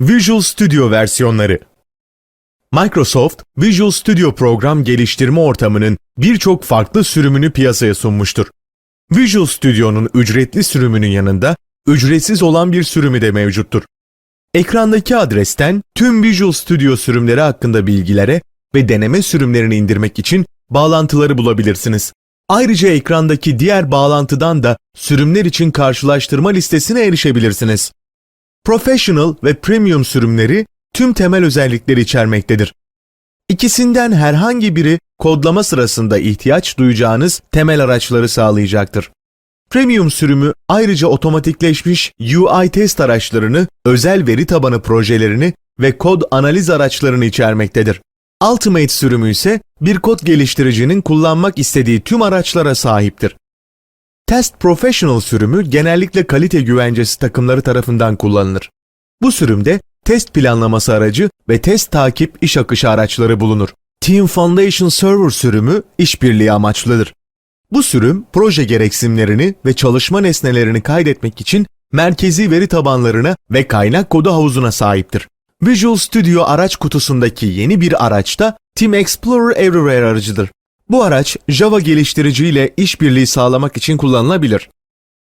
Visual Studio versiyonları Microsoft, Visual Studio program geliştirme ortamının birçok farklı sürümünü piyasaya sunmuştur. Visual Studio'nun ücretli sürümünün yanında ücretsiz olan bir sürümü de mevcuttur. Ekrandaki adresten tüm Visual Studio sürümleri hakkında bilgilere ve deneme sürümlerini indirmek için bağlantıları bulabilirsiniz. Ayrıca ekrandaki diğer bağlantıdan da sürümler için karşılaştırma listesine erişebilirsiniz. Professional ve Premium sürümleri tüm temel özellikleri içermektedir. İkisinden herhangi biri kodlama sırasında ihtiyaç duyacağınız temel araçları sağlayacaktır. Premium sürümü ayrıca otomatikleşmiş UI test araçlarını, özel veri tabanı projelerini ve kod analiz araçlarını içermektedir. Ultimate sürümü ise bir kod geliştiricinin kullanmak istediği tüm araçlara sahiptir. Test Professional sürümü genellikle kalite güvencesi takımları tarafından kullanılır. Bu sürümde test planlaması aracı ve test takip iş akışı araçları bulunur. Team Foundation Server sürümü işbirliği amaçlıdır. Bu sürüm proje gereksinimlerini ve çalışma nesnelerini kaydetmek için merkezi veri tabanlarına ve kaynak kodu havuzuna sahiptir. Visual Studio araç kutusundaki yeni bir araç da Team Explorer Everywhere aracıdır. Bu araç Java geliştirici ile işbirliği sağlamak için kullanılabilir.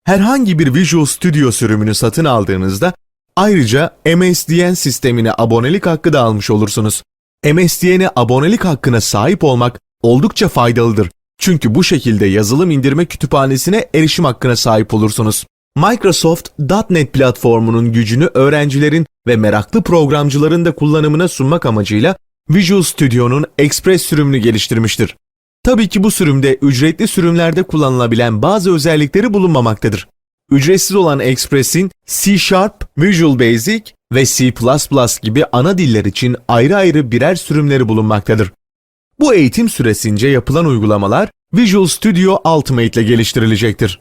Herhangi bir Visual Studio sürümünü satın aldığınızda ayrıca MSDN sistemine abonelik hakkı da almış olursunuz. MSDN'e abonelik hakkına sahip olmak oldukça faydalıdır. Çünkü bu şekilde yazılım indirme kütüphanesine erişim hakkına sahip olursunuz. Microsoft .NET platformunun gücünü öğrencilerin ve meraklı programcıların da kullanımına sunmak amacıyla Visual Studio'nun Express sürümünü geliştirmiştir. Tabii ki bu sürümde ücretli sürümlerde kullanılabilen bazı özellikleri bulunmamaktadır. Ücretsiz olan Express'in C Sharp, Visual Basic ve C++ gibi ana diller için ayrı ayrı birer sürümleri bulunmaktadır. Bu eğitim süresince yapılan uygulamalar Visual Studio Ultimate ile geliştirilecektir.